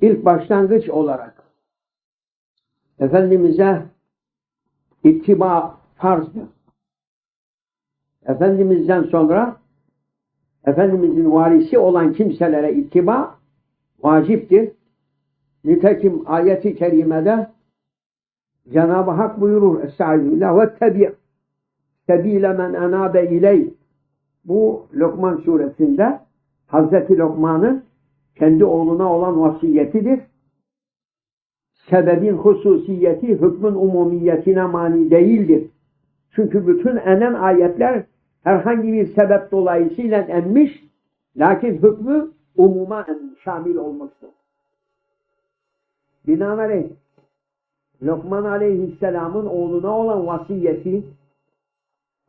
ilk başlangıç olarak Efendimiz'e ittiba farzdır. Efendimiz'den sonra Efendimiz'in varisi olan kimselere ittiba vaciptir. Nitekim ayeti kerimede Cenab-ı Hak buyurur Estağfirullah ve tebi' sebile men enabe iley bu Lokman suresinde Hazreti Lokman'ın kendi oğluna olan vasiyetidir. Sebebin hususiyeti hükmün umumiyetine mani değildir. Çünkü bütün enen ayetler herhangi bir sebep dolayısıyla enmiş, lakin hükmü umuma şamil olmuştur. Binaenaleyh Lokman Aleyhisselam'ın oğluna olan vasiyeti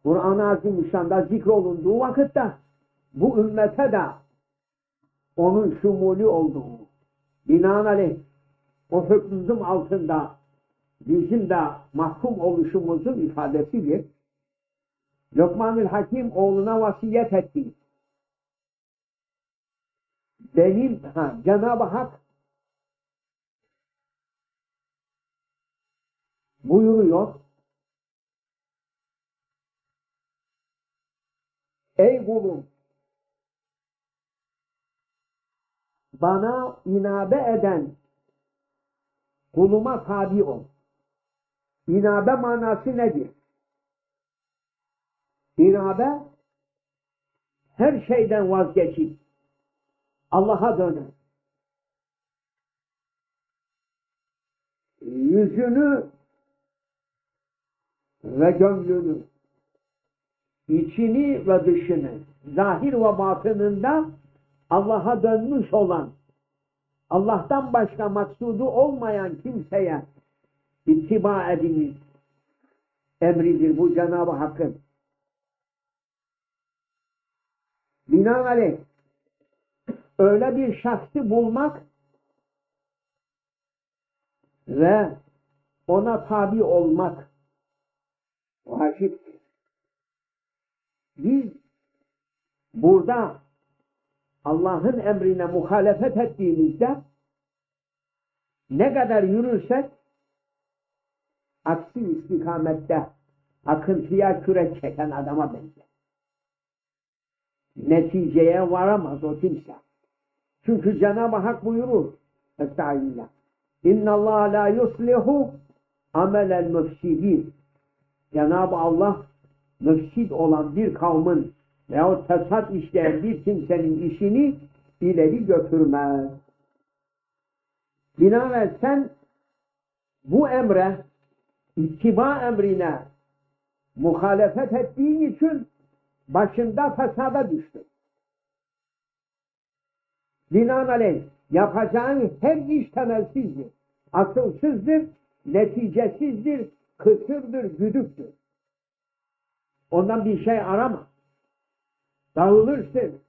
Kur'an-ı Azimüşşan'da zikrolunduğu vakitte bu ümmete de onun şumuli olduğu binaenaleyh o hükmümüzün altında bizim de mahkum oluşumuzun ifadesidir. Lokmanül Hakim oğluna vasiyet etti. Benim, ha, Cenab-ı Hak buyuruyor. Ey kulum bana inabe eden kuluma tabi ol. İnabe manası nedir? İnabe her şeyden vazgeçip Allah'a dönen. Yüzünü ve gönlünü, içini ve dışını, zahir ve batınında Allah'a dönmüş olan, Allah'tan başka maksudu olmayan kimseye ittiba ediniz emridir bu Cenab-ı Hakk'ın. Binaenaleyh öyle bir şahsı bulmak ve ona tabi olmak vaciptir. Biz burada Allah'ın emrine muhalefet ettiğimizde ne kadar yürürsek aksi istikamette akıntıya kürek çeken adama benzer. Neticeye varamaz o kimse. Çünkü Cenab-ı Hak buyurur Estağfirullah. İnna Allah la yuslihu amelel müfsidin. Cenab-ı Allah müfsid olan bir kavmin veyahut fesat işleyen bir kimsenin işini ileri götürmez. Binaenaleyh sen bu emre, ittiba emrine muhalefet ettiğin için başında fesada düştün. Binaenaleyh yapacağın her iş temelsizdir, asılsızdır, neticesizdir, kısırdır, güdüktür. Ondan bir şey arama. Dağılırsın,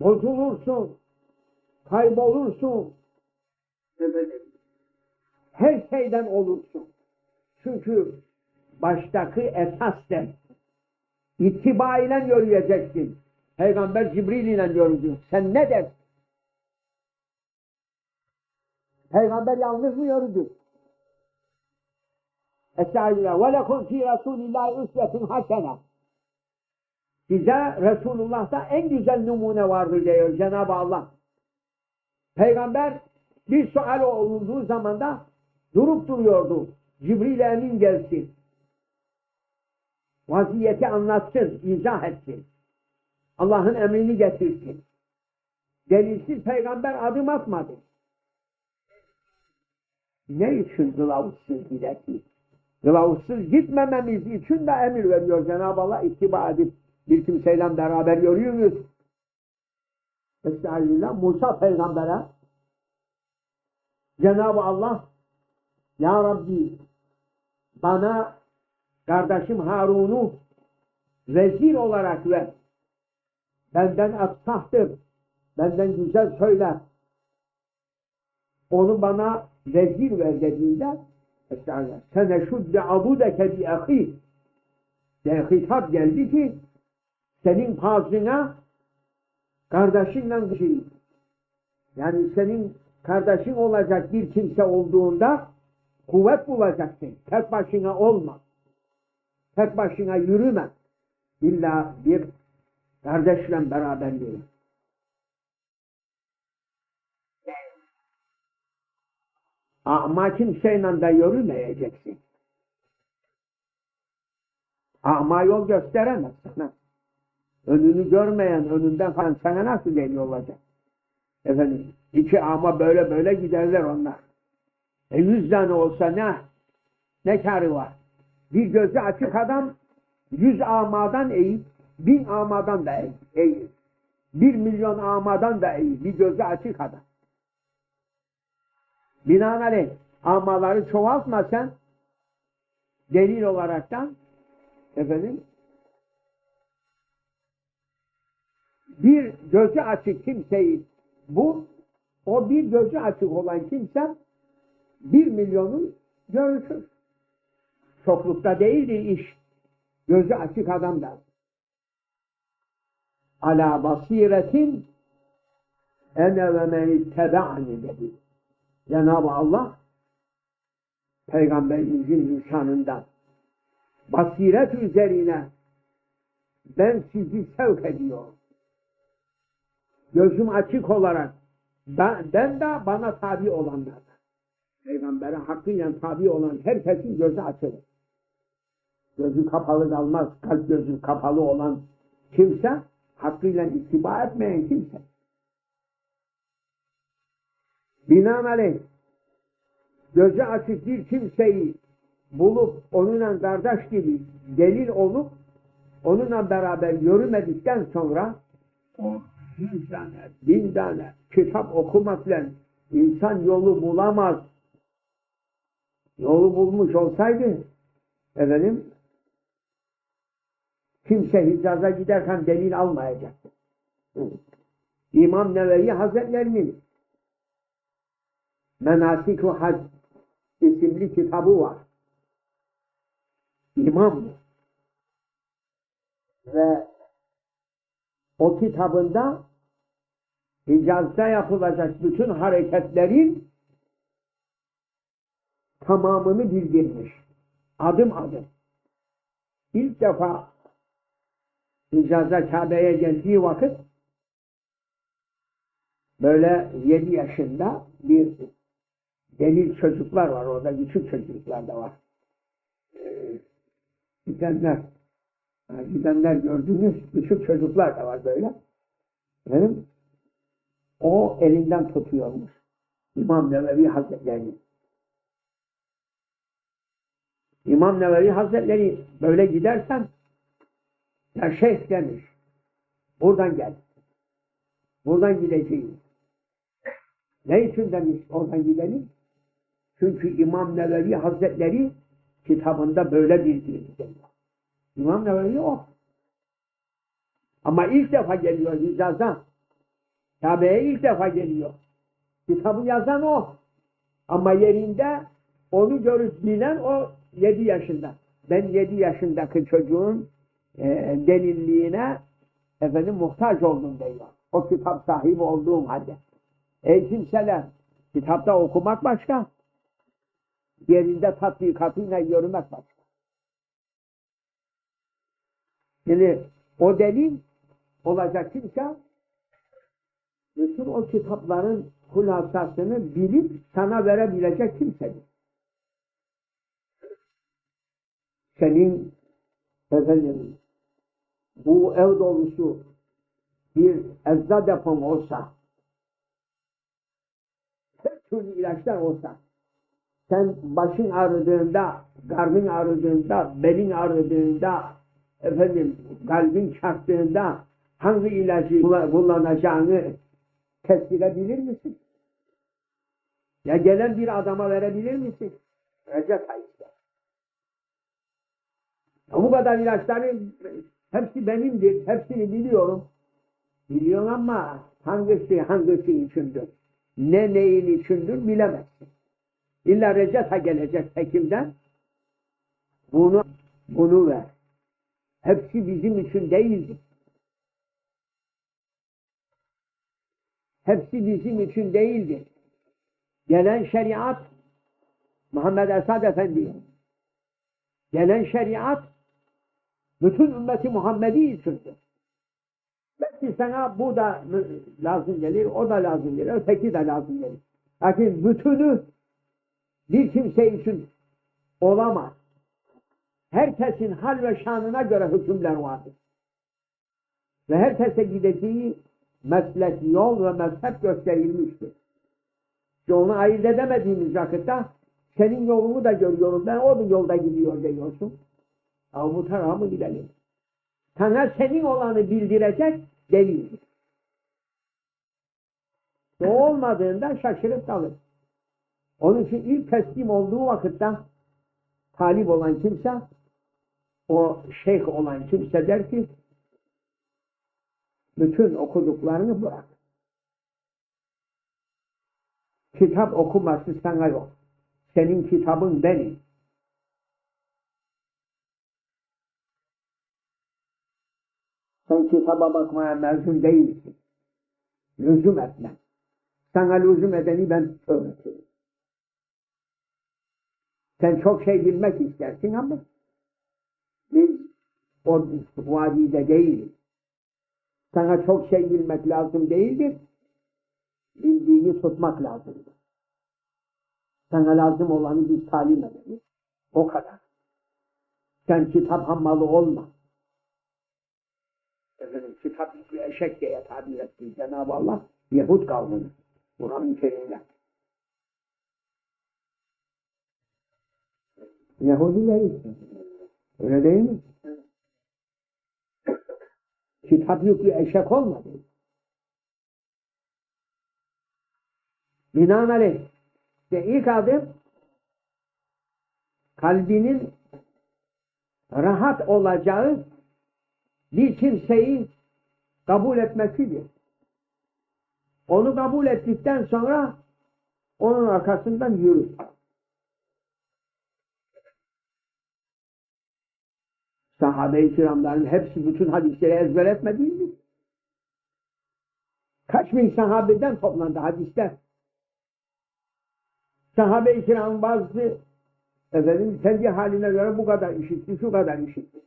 bozulursun, kaybolursun. Efendim, her şeyden olursun. Çünkü baştaki esastır. İttiba ile yürüyeceksin. Peygamber Cibril ile yürüdün. Sen ne dersin? Peygamber yalnız mı yürüdü? Estağfirullah. Ve lekum fi Resulillahi üsvetun hasene. Size Resulullah'ta en güzel numune vardır diyor Cenab-ı Allah. Peygamber bir sual olunduğu zaman da durup duruyordu. Cibril Emin gelsin. Vaziyeti anlatsın, izah etsin. Allah'ın emrini getirsin. Delilsiz peygamber adım atmadı. Ne için kılavuzsuz gidesin? Kılavuzsuz gitmememiz için de emir veriyor Cenab-ı Allah ittiba edip bir kimseyle beraber yürüyoruz. Estağfirullah Musa peygambere Cenab-ı Allah Ya Rabbi bana kardeşim Harun'u vezir olarak ver. Benden efsahtır. Benden güzel söyle. Onu bana vezir ver dediğinde Estağfirullah. Sene şudde abudeke bi ahi hitap geldi ki senin pazına kardeşinle kişi yani senin kardeşin olacak bir kimse olduğunda kuvvet bulacaksın. Tek başına olma. Tek başına yürüme. İlla bir kardeşle beraber yürü. Ama kimseyle de yürümeyeceksin. Ama yol gösteremez sana. Önünü görmeyen önünden falan sana nasıl geliyor olacak? Efendim iki ama böyle böyle giderler onlar. E yüz tane olsa ne? Ne kârı var? Bir gözü açık adam yüz amadan iyi, bin amadan da iyi. Bir milyon amadan da iyi. Bir gözü açık adam. Binaenaleyh amaları çoğaltma sen delil olaraktan efendim bir gözü açık kimseyi bu o bir gözü açık olan kimse bir milyonu görüşür. Çoklukta değildi iş. Gözü açık adam da. Ala basiretin ene ve men ittebe'ani dedi. Cenab-ı Allah Peygamberimizin lisanından basiret üzerine ben sizi sevk ediyorum. Gözüm açık olarak ben, ben de bana tabi olanlar. Peygamber'e hakkıyla tabi olan herkesin gözü açılır. Gözü kapalı kalmaz. Kalp gözü kapalı olan kimse hakkıyla ittiba etmeyen kimse. Binaenaleyh gözü açık bir kimseyi bulup onunla kardeş gibi delil olup onunla beraber yürümedikten sonra o yüz tane, bin tane kitap okumakla insan yolu bulamaz. Yolu bulmuş olsaydı efendim kimse Hicaz'a giderken delil almayacaktı. İmam Nevevi Hazretlerinin Menasik-u Hac isimli kitabı var. İmam ve o kitabında Hicaz'da yapılacak bütün hareketlerin tamamını bildirmiş. Adım adım. İlk defa Hicaz'a Kabe'ye geldiği vakit böyle yedi yaşında bir delil çocuklar var orada. Küçük çocuklar da var. Ee, gidenler gidenler gördüğünüz küçük çocuklar da var böyle. Benim o elinden tutuyormuş. İmam Nevevi Hazretleri. İmam Nevevi Hazretleri böyle gidersen ya şeyh demiş. Buradan gel. Buradan gideceğiz. Ne için demiş oradan gidelim? Çünkü İmam Nevevi Hazretleri kitabında böyle bildiğini İmam Nevevi o. Ama ilk defa geliyor Hicaz'a. Kabe'ye ilk defa geliyor. Kitabı yazan o. Ama yerinde onu görüp bilen o yedi yaşında. Ben yedi yaşındaki çocuğun e, delilliğine efendim muhtaç oldum diyor. O kitap sahibi olduğum halde. Ey kimseler, kitapta okumak başka, yerinde tatbikatıyla yürümek başka. Şimdi o delil olacak kimse bütün o kitapların hulasasını bilip sana verebilecek kimsedir. Senin efendim bu ev dolusu bir ecza depon olsa her türlü ilaçlar olsa sen başın ağrıdığında, karnın ağrıdığında, belin ağrıdığında, efendim kalbin çarptığında hangi ilacı kullanacağını kestirebilir misin? Ya gelen bir adama verebilir misin? İster. Ya bu kadar ilaçların hepsi benimdir. Hepsini biliyorum. Biliyorum ama hangisi hangisi içindir? Ne neyin içindir bilemezsin. İlla reçete gelecek hekimden. Bunu bunu ver. Hepsi bizim için değildir. Hepsi bizim için değildir. Gelen şeriat Muhammed Esad Efendi gelen şeriat bütün ümmeti Muhammedi içindir. Belki sana bu da lazım gelir, o da lazım gelir, öteki de lazım gelir. Lakin bütünü bir kimse için olamaz. Herkesin hal ve şanına göre hükümler vardır. Ve herkese gideceği meslek, yol ve mezhep gösterilmiştir. İşte onu ayırt edemediğimiz vakitte senin yolunu da görüyoruz. Ben o yolda gidiyor diyorsun. Ama bu tarafa mı gidelim? Sana senin olanı bildirecek delildir. O olmadığında şaşırıp kalır. Onun için ilk teslim olduğu vakitte talip olan kimse o şeyh olan kimse der ki bütün okuduklarını bırak. Kitap okuması sana yok. Senin kitabın benim. Sen kitaba bakmaya mezun değilsin. Lüzum etme. Sana lüzum edeni ben öğretirim. Sen çok şey bilmek istersin ama biz o vadide değiliz. Sana çok şey bilmek lazım değildir. Bildiğini tutmak lazımdır. Sana lazım olanı biz talim ederiz. O kadar. Sen kitap hammalı olma. Efendim kitap bir eşek diye tabir etti Cenab-ı Allah Yahud kavmini. Kur'an-ı Kerim'de. Yahudiler için. Öyle değil mi? Kitap yüklü eşek olmadı. Binaenaleyh işte ilk adım kalbinin rahat olacağı bir kimseyi kabul etmesidir. Onu kabul ettikten sonra onun arkasından yürür. Sahabe-i kiramların hepsi bütün hadisleri ezber etmedi mi? Kaç bin sahabeden toplandı hadisler. Sahabe-i kiram bazı efendim kendi haline göre bu kadar işitti, şu kadar işitti.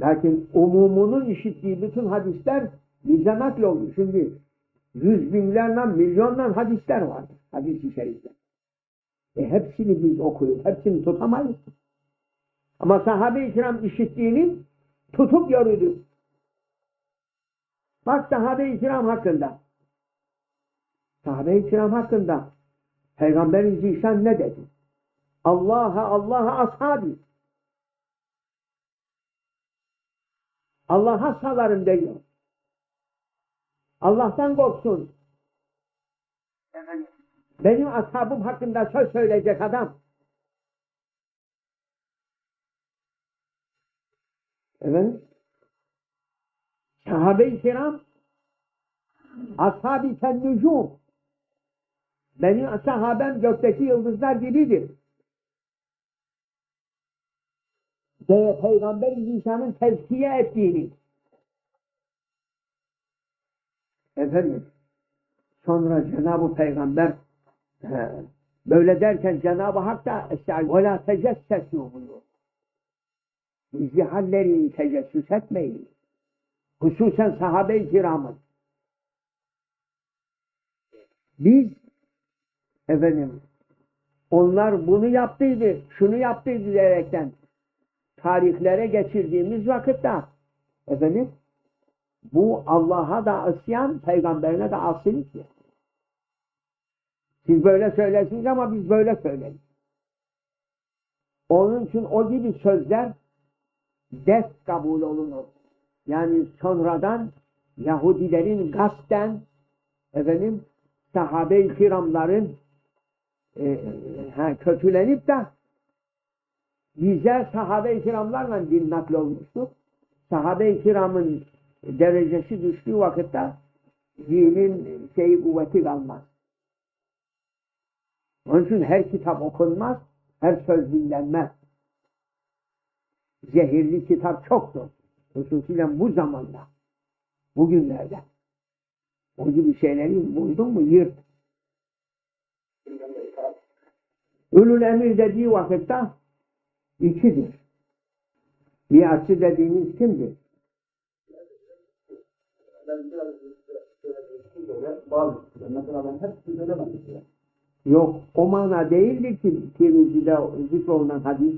Lakin umumunun işittiği bütün hadisler nakl oldu. Şimdi yüz binlerle, milyonla hadisler var. Hadis-i şerifler. E hepsini biz okuyup, hepsini tutamayız. Ama sahabe-i kiram işittiğini tutup yürüdü. Bak sahabe-i kiram hakkında. Sahabe-i kiram hakkında Peygamberin Zişan ne dedi? Allah'a Allah'a ashabi. Allah'a salarım diyor. Allah'tan korksun. Benim ashabım hakkında söz söyleyecek adam. Evet. Sahabe-i kiram ashab-ı kennücum benim sahabem gökteki yıldızlar gibidir. Diye Peygamber insanın tezkiye ettiğini. Efendim, sonra Cenab-ı Peygamber he, böyle derken Cenab-ı Hak da وَلَا تَجَسَّسُوا buyuruyor. Bizi halleri tecessüs etmeyin. Hususen sahabe-i kiramın. Biz efendim onlar bunu yaptıydı, şunu yaptıydı diyerekten tarihlere geçirdiğimiz vakitte efendim bu Allah'a da isyan, peygamberine de asiliktir. Siz böyle söylersiniz ama biz böyle söyleriz. Onun için o gibi sözler def kabul olunur. Yani sonradan Yahudilerin gasten efendim sahabe-i kiramların e, kötülenip de bize sahabe-i kiramlarla din nakl olmuştu. Sahabe-i kiramın derecesi düştüğü vakitte dinin şeyi kuvveti kalmaz. Onun için her kitap okunmaz, her söz dinlenmez zehirli kitap çoktur. Hususuyla bu zamanda, bugünlerde. O gibi şeyleri buldun mu yırt. Ülül emir dediği vakitte ikidir. Biatçı dediğimiz kimdir? Mesela ben. Yok, o mana değildir ki Tirmizi'de zikrolunan hadis.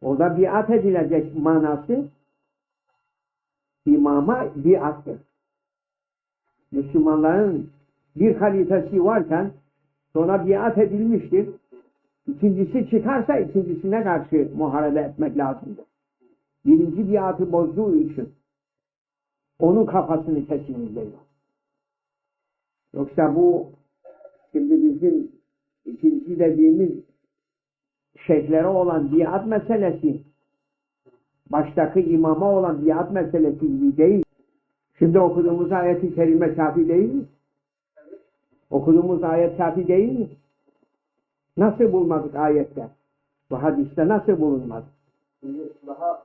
Orada biat edilecek manası imama biattır. Müslümanların bir halifesi varken sonra biat edilmiştir. İkincisi çıkarsa ikincisine karşı muharebe etmek lazımdır. Birinci biatı bozduğu için onun kafasını kesiniz diyor. Yoksa bu Şimdi bizim ikinci dediğimiz şeyhlere olan biat meselesi baştaki imama olan biat meselesi gibi değil. Şimdi okuduğumuz ayet-i kerime kafi değil mi? Okuduğumuz ayet kafi değil mi? Nasıl bulmadık ayette? Bu hadiste nasıl bulunmaz? Daha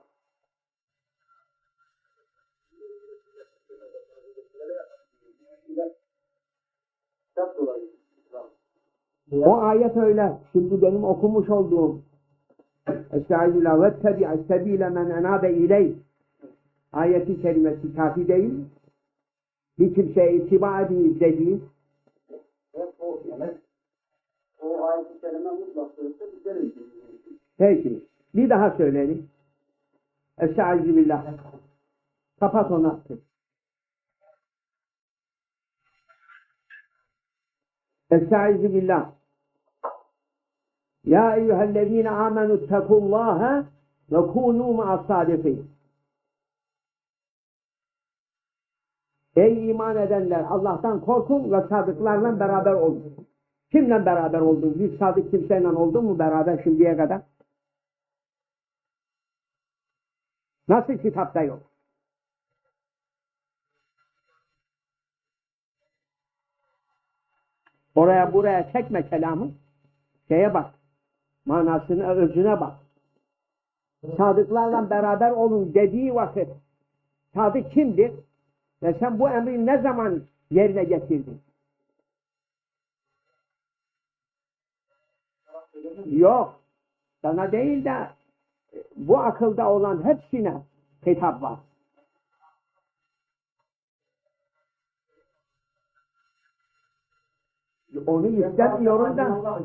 kitap dolayı O ayet öyle. Şimdi benim okumuş olduğum Estağfirullah ve tebi'a sebile men enabe iley ayeti kelimesi kafi değil mi? Bir kimseye itiba ediniz dediği o ayet-i kerime mutlak Peki. Bir daha söyleyelim. Estağfirullah. Kapat onu artık. Estaizu billah. Ya eyyühellezine amenü tekullaha ve kûnû ma'as sadikin. Ey iman edenler Allah'tan korkun ve sadıklarla beraber olun. Kimle beraber oldun? Bir sadık kimseyle oldun mu beraber şimdiye kadar? Nasıl kitapta yok? Oraya buraya çekme kelamı. Şeye bak. Manasını, özüne bak. Sadıklarla beraber olun dediği vakit sadık kimdir? Ve sen bu emri ne zaman yerine getirdin? Yok. Sana değil de bu akılda olan hepsine hitap var. Onu istemiyorum da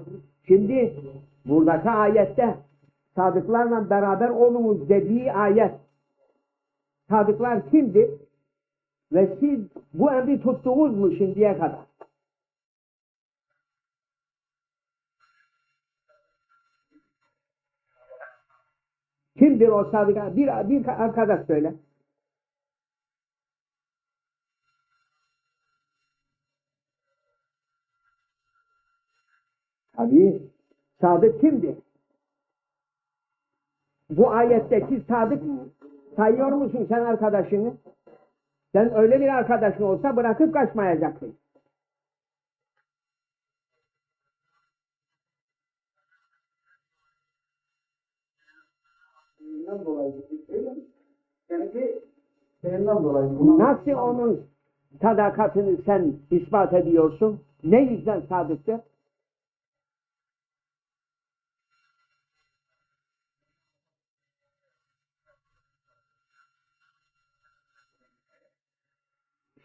şimdi buradaki ayette sadıklarla beraber olunuz dediği ayet sadıklar kimdir? Ve siz bu emri tuttunuz mu şimdiye kadar? Kimdir o sadık? Bir, bir arkadaş söyle. Tabii. Sadık kimdir? Bu ayetteki sadık sayıyor musun sen arkadaşını? Sen öyle bir arkadaşın olsa bırakıp kaçmayacaksın. Nasıl onun sadakatini sen ispat ediyorsun? Ne yüzden sadıktır?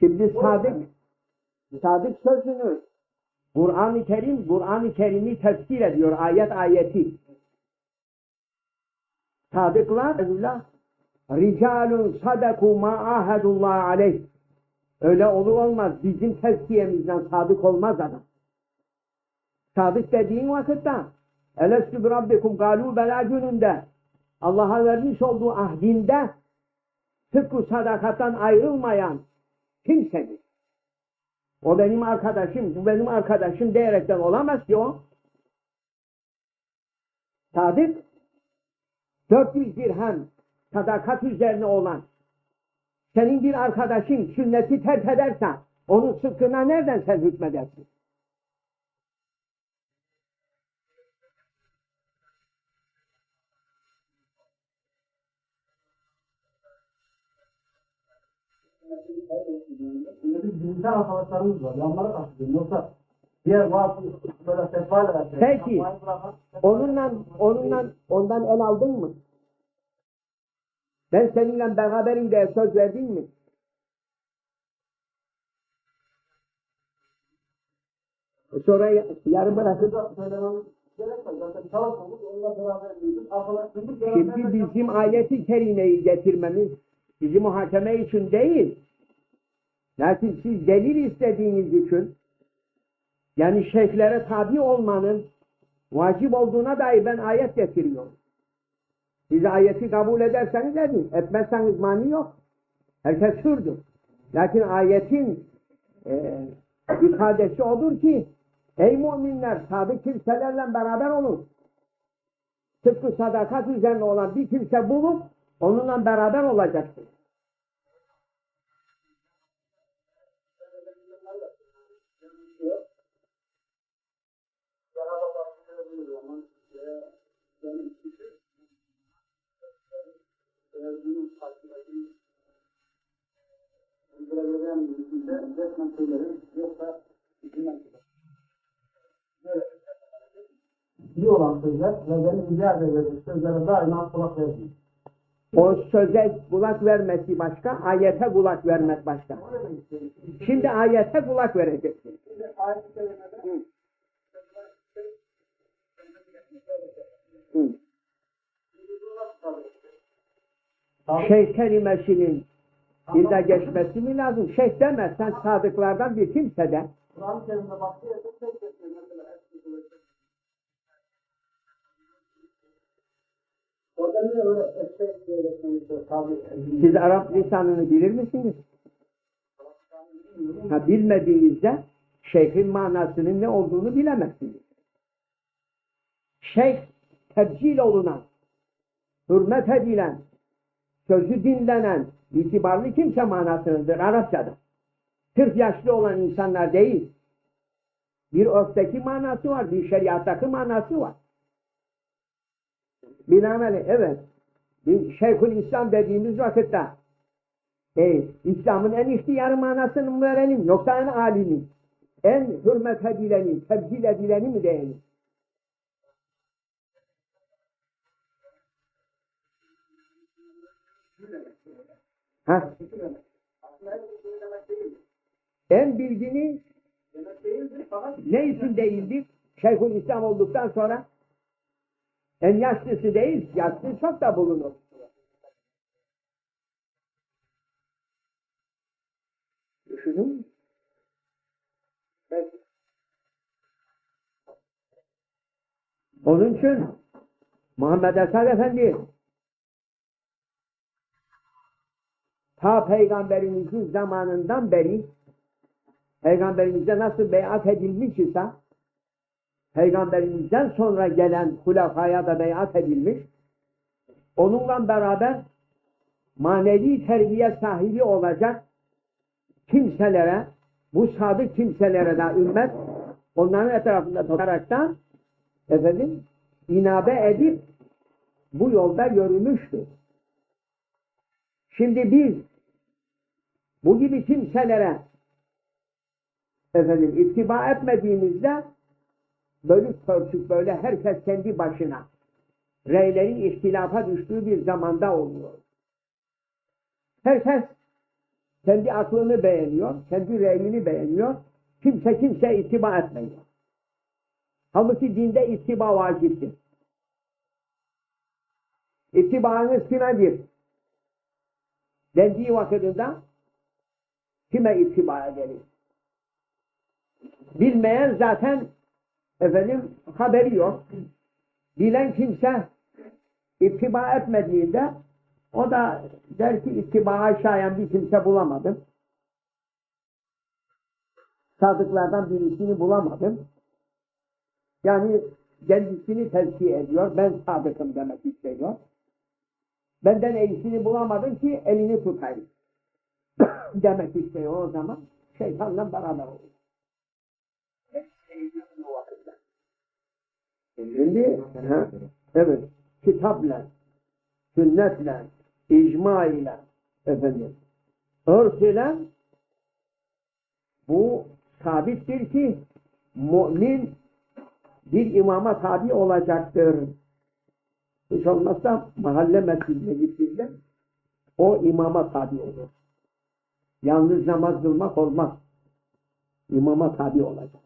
Şimdi sadık, sadık sözünü Kur'an-ı Kerim, Kur'an-ı Kerim'i tefsir ediyor ayet ayeti. Sadıklar, Allah, Ricalun sadaku ma ahadullah aleyh. Öyle olur olmaz. Bizim tezkiyemizden sadık olmaz adam. Sadık dediğin vakitte Elestü bi rabbikum galu bela gününde Allah'a vermiş olduğu ahdinde tıpkı sadakattan ayrılmayan kimsedir. O benim arkadaşım, bu benim arkadaşım diyerekten olamaz ki o. Sadık 400 dirhem sadakat üzerine olan senin bir arkadaşın sünneti terk ederse onun sıkkına nereden sen hükmedersin? Şimdi bir cinsel arkadaşlarımız var. Yanlara diyorum. Yoksa Diğer bazı böyle sefayla Peki. Onunla, onunla, ondan el aldın mı? Ben seninle beraberim diye söz verdin mi? Sonra ya- yarım bırakıp Şimdi bizim ayeti kerimeyi getirmemiz bizi muhakeme için değil. Lakin siz delil istediğiniz için yani şeyhlere tabi olmanın vacip olduğuna dair ben ayet getiriyorum. Siz ayeti kabul ederseniz edin. Etmezseniz mani yok. Herkes hürdür. Lakin ayetin e, ifadesi odur ki ey müminler sadık kimselerle beraber olun tıpkı sadakat üzerine olan bir kimse bulup onunla beraber olacaksın. Resmen iyi olan sözler ve benim rica ederim sözlere daima kulak verdim. O söze kulak vermesi başka, ayete kulak vermek başka. Şimdi ayete kulak vereceksin. Hı. Hı. Şeyh kelimesinin dilde geçmesi mi lazım? Şeyh demezsen sadıklardan bir kimse de Kur'an-ı Kerim'de başka yerde tek geçiyor mesela eski kılıçta. Geçmemiştir tabi. siz Arap lisanını bilir misiniz? Ha, bilmediğinizde şeyhin manasının ne olduğunu bilemezsiniz. Şeyh tebcil olunan, hürmet edilen, sözü dinlenen, itibarlı kimse manasındadır Arapçada. 40 yaşlı olan insanlar değil. Bir örfteki manası var, bir şeriattaki manası var. Binaenaleyh evet. Şeyhül İslam dediğimiz vakitte e, İslam'ın en ihtiyarı manasını mı verelim yoksa en alimi, en hürmet edileni, tebcil edileni mi diyelim? Ha? En bilgini ne için değildir? Şeyhül İslam olduktan sonra en yaşlısı değil, yaşlı çok da bulunur. Düşünün mü? Onun için Muhammed Esad Efendi ta peygamberimizin zamanından beri peygamberimize nasıl beyat edilmiş ise peygamberimizden sonra gelen hulafaya da beyat edilmiş onunla beraber manevi terbiye sahibi olacak kimselere bu sadık kimselere de ümmet onların etrafında tutarak da efendim inabe edip bu yolda yürümüştür. Şimdi biz bu gibi kimselere efendim ittiba etmediğimizde bölük pörçük böyle herkes kendi başına reylerin ihtilafa düştüğü bir zamanda oluyor. Herkes kendi aklını beğeniyor, kendi reyini beğeniyor. Kimse kimse ittiba etmiyor. Halbuki dinde ittiba vaciptir. İttibaınız kimedir? Dendiği vakitinde kime ittibaya gelir? Bilmeyen zaten efendim haberi yok. Bilen kimse ittiba etmediğinde o da der ki ittibaa şayan bir kimse bulamadım. Sadıklardan birisini bulamadım. Yani kendisini tezkiye ediyor. Ben sadıkım demek istiyor. Benden iyisini bulamadım ki elini tutayım. demek istiyor o zaman. Şeytanla beraber olur. Şimdi ha, evet kitapla, sünnetle, icma ile efendim örf ile bu sabittir ki mümin bir imama tabi olacaktır. Hiç olmazsa mahalle mescidine gittiğinde o imama tabi olur. Yalnız namaz kılmak olmaz. İmama tabi olacak.